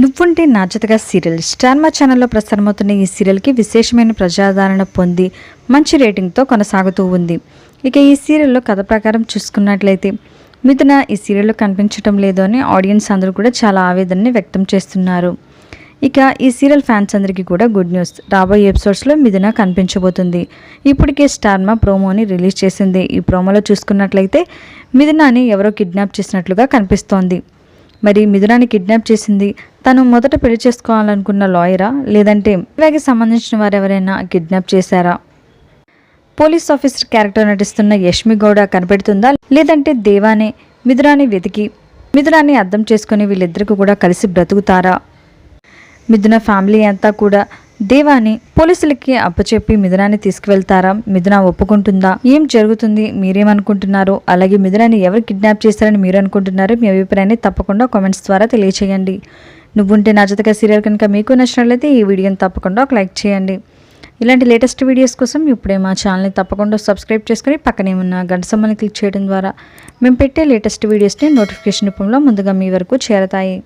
నువ్వుంటే నాజతగా serial. Star మా ఛానల్లో ప్రసారమవుతున్న ఈ సీరియల్కి విశేషమైన ప్రజాదరణ పొంది మంచి రేటింగ్తో కొనసాగుతూ ఉంది. ఇక ఈ సీరియల్లో కథ ప్రకారం చూసుకున్నట్లయితే మిథున ఈ సీరియల్లో కనిపించడం లేదు అని ఆడియన్స్ అందరూ కూడా చాలా ఆవేదనని వ్యక్తం చేస్తున్నారు. ఇక ఈ సీరియల్ ఫ్యాన్స్ అందరికీ కూడా గుడ్ న్యూస్. రాబోయే ఎపిసోడ్స్లో మిథున కనిపించబోతుంది. ఇప్పటికే స్టార్మా ప్రోమోని రిలీజ్ చేసింది. ఈ ప్రోమోలో చూసుకున్నట్లయితే మిథునాని ఎవరో కిడ్నాప్ చేసినట్లుగా కనిపిస్తోంది. మరి మిథునాన్ని కిడ్నాప్ చేసింది. తను మొదట పెళ్ళి చేసుకోవాలనుకున్న లాయరా? లేదంటే ఇలాగే సంబంధించిన వారు ఎవరైనా కిడ్నాప్ చేశారా? పోలీస్ ఆఫీసర్ క్యారెక్టర్ నటిస్తున్న యష్మి గౌడ కనిపెడుతుందా? లేదంటే దేవానే? మిథునాని వెతికి మిథునాన్ని అర్థం చేసుకుని వీళ్ళిద్దరికి కూడా కలిసి బ్రతుకుతారా? మిథున ఫ్యామిలీ అంతా కూడా దేవాని పోలీసులకి అప్పచెప్పి మిథునాన్ని తీసుకువెళ్తారా? మిథున ఒప్పుకుంటుందా? ఏం జరుగుతుంది? మీరేమనుకుంటున్నారు? అలాగే మిథునాన్ని ఎవరు కిడ్నాప్ చేస్తారని మీరు అనుకుంటున్నారు మీ అభిప్రాయాన్ని తప్పకుండా కామెంట్స్ ద్వారా తెలియచేయండి. నువ్వుంటే నా జతగా సీరియల్ కనుక మీకు నచ్చినట్లయితే ఈ వీడియోని తప్పకుండా ఒక లైక్ చేయండి. ఇలాంటి లేటెస్ట్ వీడియోస్ కోసం ఇప్పుడే మా ఛానల్ని తప్పకుండా సబ్స్క్రైబ్ చేసుకుని పక్కనే ఉన్న గంట సమ్మని క్లిక్ చేయడం ద్వారా మేము పెట్టే లేటెస్ట్ వీడియోస్ని నోటిఫికేషన్ రూపంలో ముందుగా మీ వరకు చేరతాయి.